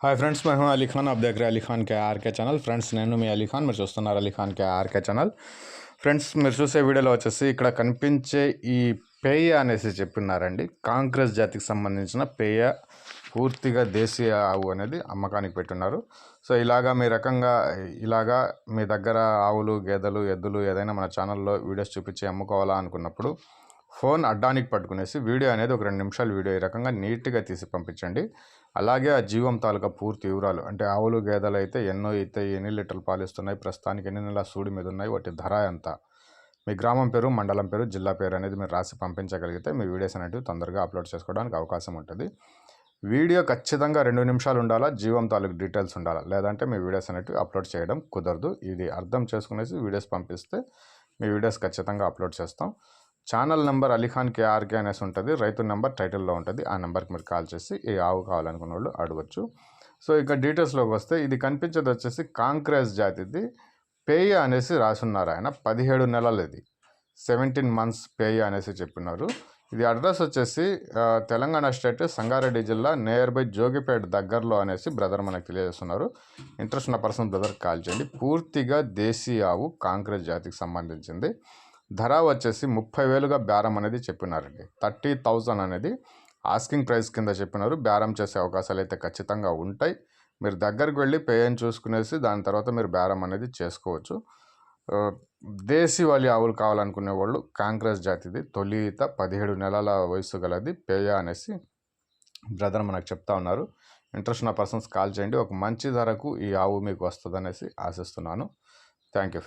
Hi friends మేము అలీ ఖాన్ ఆప్ దగ్గర Ali Khan K RK channel friends నేను మీ అలీ ఖాన్ మీరు చూస్తున్నారు Ali Khan K RK channel friends మీరు చూసే వీడియోలో వచ్చేసి ఇక్కడ కనిపించే ఈ పేయ అనేసి చెప్పినారండి కాంగ్రెస్ జాతికి సంబంధించిన పేయ పూర్తిగా దేశీయ ఆవు అనేది అమ్మకానికి పెట్టున్నారు సో ఇలాగా మీ రకంగా ఇలాగా మీ దగ్గర ఆవులు గేదెలు ఎద్దులు ఏదైనా మన ఛానల్లో వీడియోస్ చూపించి అమ్ముకోవాలా అనుకున్నప్పుడు ఫోన్ అడ్డానికి పట్టుకునేసి వీడియో అనేది ఒక రెండు నిమిషాలు వీడియో ఈ రకంగా నీట్గా తీసి పంపించండి. అలాగే ఆ జీవం తాలూకా పూర్తి వివరాలు అంటే ఆవులు గేదెలు అయితే ఎన్నో అయితే ఎన్ని లీటర్లు పాలిస్తున్నాయి ప్రస్తుతానికి ఎన్ని నెలల సూడి మీద ఉన్నాయి వాటి ధర ఎంత? మీ గ్రామం పేరు మండలం పేరు జిల్లా పేరు అనేది మీరు రాసి పంపించగలిగితే మీ వీడియోస్ అనేవి తొందరగా అప్లోడ్ చేసుకోవడానికి అవకాశం ఉంటుంది. వీడియో ఖచ్చితంగా రెండు నిమిషాలు ఉండాలా? జీవం తాలూకు డీటెయిల్స్ ఉండాలా? లేదంటే మీ వీడియోస్ అనేటివి అప్లోడ్ చేయడం కుదరదు. ఇది అర్థం చేసుకునేసి వీడియోస్ పంపిస్తే మీ వీడియోస్ ఖచ్చితంగా అప్లోడ్ చేస్తాం. ఛానల్ నెంబర్ అలీఖాన్ కేఆర్కే అనేసి ఉంటుంది. రైతు నెంబర్ టైటిల్లో ఉంటుంది. ఆ నెంబర్కి మీరు కాల్ చేసి ఈ ఆవు కావాలనుకున్న వాళ్ళు అడగచ్చు. సో ఇక డీటెయిల్స్లోకి వస్తే ఇది కనిపించేది వచ్చేసి కాంక్రేజ్ జాతిది. పేయ అనేసి రాసున్నారు ఆయన. పదిహేడు నెలలు ఇది సెవెంటీన్ మంత్స్ పేయ అనేసి చెప్పినారు. ఇది అడ్రస్ వచ్చేసి తెలంగాణ స్టేట్ సంగారెడ్డి జిల్లా నియర్ బై జోగిపేట దగ్గరలో అనేసి బ్రదర్ మనకు తెలియజేస్తున్నారు. ఇంట్రెస్ట్ ఉన్న పర్సన్ బ్రదర్కి కాల్ చేయండి. పూర్తిగా దేశీ ఆవు కాంక్రేజ్ జాతికి సంబంధించింది. ధర వచ్చేసి ముప్పై వేలుగా బేరం అనేది చెప్పినారండి. థర్టీ థౌజండ్ అనేది ఆస్కింగ్ ప్రైస్ కింద చెప్పినారు. బేరం చేసే అవకాశాలు అయితే ఖచ్చితంగా ఉంటాయి. మీరు దగ్గరికి వెళ్ళి పేయని చూసుకునేసి దాని తర్వాత మీరు బేరం అనేది చేసుకోవచ్చు. ఆ, దేశీ ఆవులు కావాలనుకునే వాళ్ళు కాంగ్రెస్ జాతిది. తొలిత పదిహేడు నెలల వయసు గలది పేయ అనేసి బ్రదర్ మనకు చెప్తా ఉన్నారు. ఇంట్రెస్ట్ ఉన్న పర్సన్స్ కాల్ చేయండి. ఒక మంచి ధరకు ఈ ఆవు మీకు వస్తుంది అనేసి ఆశిస్తున్నాను. Thank you.